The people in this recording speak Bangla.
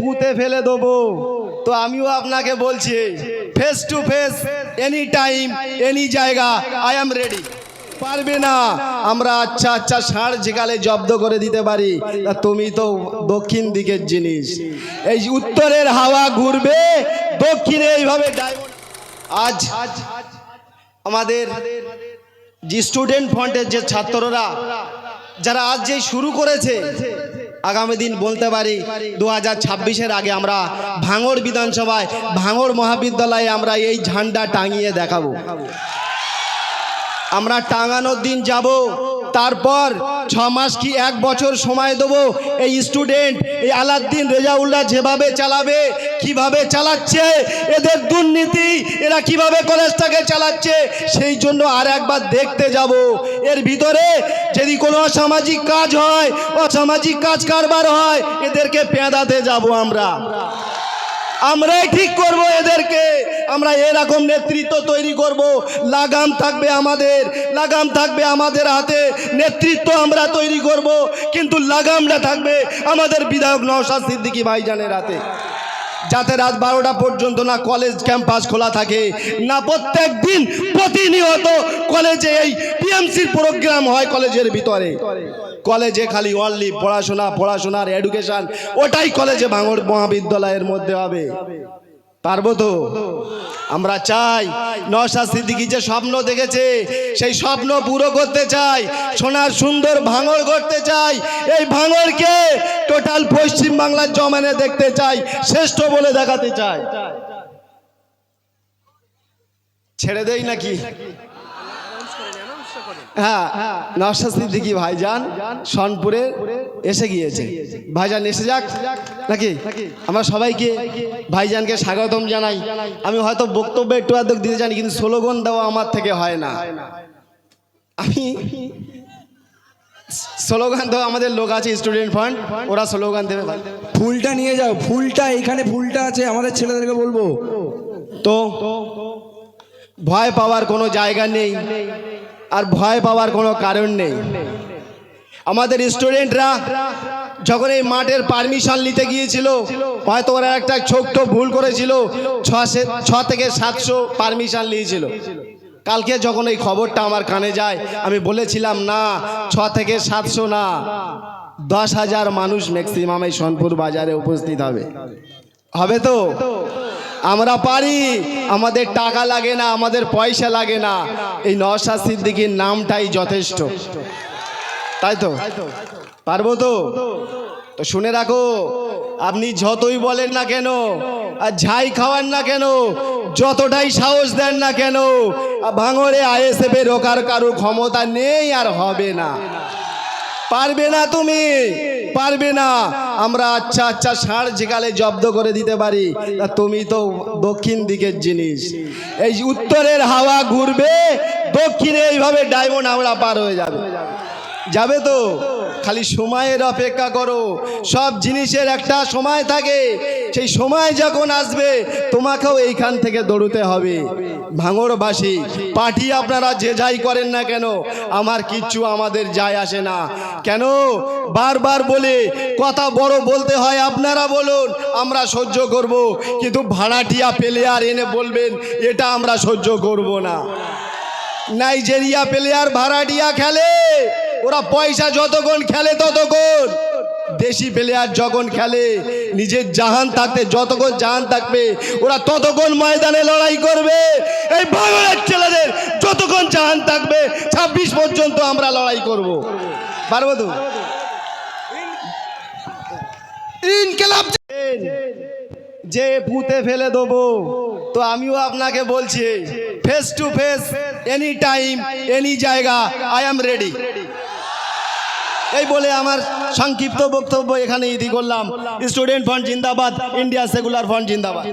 পুঁতে ফেলে দেবো। তো আমিও আপনাকে বলছি face to face any time any জায়গা আই এম রেডি পারবে না, আমরা আচ্ছা আচ্ছা ষাঁড় যেকালে জব্দ করে দিতে পারি, তা তুমি তো দক্ষিণ দিকের জিনিস। এই উত্তরের হাওয়া ঘুরবে, দক্ষিণে এইভাবে আজ আমাদের যে স্টুডেন্ট ফ্রন্টের যে ছাত্ররা, যারা আজ যে শুরু করেছে আগামী দিন বলতে পারি দু হাজার ছাব্বিশের আগে আমরা ভাঙড় বিধানসভায়, ভাঙড় মহাবিদ্যালয়ে আমরা এই ঝান্ডা টাঙিয়ে দেখাবো। আমরা টাঙানোর দিন যাব তারপর ছ মাস কি এক বছর সময় দেবো? এই স্টুডেন্ট এই আলাদ্দিন রেজাউল্লাহ যেভাবে চালাবে, কীভাবে চালাচ্ছে, এদের দুর্নীতি, এরা কীভাবে কলেজটাকে চালাচ্ছে, সেই জন্য আর একবার দেখতে যাব। এর ভিতরে যদি কোনো অসামাজিক কাজ হয়, অসামাজিক কাজ কারবার হয়, এদেরকে পেঁদাতে যাব আমরা। আমরাই ঠিক করব এদেরকে। আমরা এরকম নেতৃত্ব তৈরি করব। লাগাম থাকবে আমাদের, লাগাম থাকবে আমাদের হাতে। নেতৃত্ব আমরা তৈরি করব, কিন্তু লাগামটা থাকবে আমাদের বিধায়ক নওশাদ সিদ্দিকী ভাইজানের হাতে। যাতে রাত বারোটা পর্যন্ত না কলেজ ক্যাম্পাস খোলা থাকে, না প্রত্যেক দিন প্রতিনিয়ত কলেজে এই টিএমসির প্রোগ্রাম হয় কলেজের ভিতরে। কলেজে খালি অনলি পড়াশোনা পড়াশোনার এডুকেশন ওটাই কলেজে ভাঙড় মহাবিদ্যালয়ের মধ্যে হবে। পারব তো? আমরা চাই নশা সিদ্দিকি যে স্বপ্ন দেখেছে, সেই স্বপ্ন পুরো করতে চাই, সোনার সুন্দর ভাঙর করতে চাই, এই ভাঙরকে টোটাল পশ্চিম বাংলার জমানে দেখতে চাই, শ্রেষ্ঠ বলে দেখাতে চাই। ছেড়ে দেই নাকি? হ্যাঁ নশা সিদ্দিকি ভাইজান সনপুরে এসে গিয়েছে। ভাইজান এসে যাক। নাকি? আমরা সবাইকে ভাইজানকে স্বাগতম জানাই। আমি হয়তো বক্তব্য একটু আধক দিতে জানি কিন্তু স্লোগান দেওয়া আমার থেকে হয় না। আমি স্লোগান দেওয়া আমাদের লোক আছে স্টুডেন্ট ফান্ড ওরা স্লোগান দেবে। ফুলটা নিয়ে যাও ফুলটা এখানে ফুলটা আছে আমাদের ছেলেদেরকে বলব। তো ভয় পাওয়ার কোনো জায়গা নেই। আর ভয় পাওয়ার কোনো কারণ নেই। আমাদের স্টুডেন্টরা যখন এই মাঠের পারমিশন নিতে গিয়েছিল, হয়তো ওরা একটা ছোট্ট ভুল করেছিল, ছ থেকে সাতশো পারমিশন নিয়েছিল। কালকে যখন এই খবরটা আমার কানে যায়, আমি বলেছিলাম, না, ছ থেকে সাতশো না, দশ হাজার মানুষ ম্যাক্সিমাম এই সোনপুর বাজারে উপস্থিত হবে। হবে তো? আমরা পারি। আমাদের টাকা লাগে না, আমাদের পয়সা লাগে না। এই নশা সিদ্দিকির নামটাই যথেষ্ট। তাই তো? পারব তো? তো শুনে রাখো, আপনি যতই বলেন না কেন, আর ঝাই খাওয়ান না কেন, যতটাই সাহস দেন না কেন ভাঙরে আইএসএফ রোকার কারও ক্ষমতা নেই আর হবে না। পারবে না তুমি। পারবে না। আমরা আচ্ছা আচ্ছা ষাঁড় যেকালে জব্দ করে দিতে পারি, তা তুমি তো দক্ষিণ দিকের জিনিস। এই উত্তরের হাওয়া ঘুরবে, দক্ষিণে এইভাবে ডায়মন্ড আমরা পার হয়ে যাবে। যাবে তো? খালি সময়ের অপেক্ষা করো। সব জিনিসের একটা সময় থাকে। সেই সময় যখন আসবে, তোমাকেও এইখান থেকে দৌড়তে হবে। ভাঙড়বাসী পার্টি আপনারা যে যাই করেন না কেন, আমার কিচ্ছু আমাদের যায় আসে না। কেন? বারবার বলে, কথা বড় বলতে হয়, আপনারা বলুন, আমরা সহ্য করব। কিন্তু ভাড়াটিয়া প্লেয়ার এনে বলবেন, এটা আমরা সহ্য করব না। নাইজেরিয়া প্লেয়ার ভাড়াটিয়া খেলে। ওরা পয়সা যতক্ষণ খেলে ততক্ষণ দেশি প্লেয়ার যখন খেলে, নিজের জাহান থাকতে যতক্ষণ জাহান থাকবে, ওরা ততক্ষণ ময়দানে লড়াই করবে। এই বাংলার ছেলেদের যতক্ষণ জাহান থাকবে, ছাব্বিশ পর্যন্ত আমরা লড়াই করব। পারব তো ইনকেলাব যে পুঁতে ফেলে দেবো, তো আমিও আপনাকে বলছি face to face any time any জায়গা আই অ্যাম রেডি এই বলে আমার সংক্ষিপ্ত বক্তব্য এখানে ইতি করলাম। স্টুডেন্ট ফান্ড জিন্দাবাদ ইন্ডিয়া সেকুলার ফান্ড জিন্দাবাদ।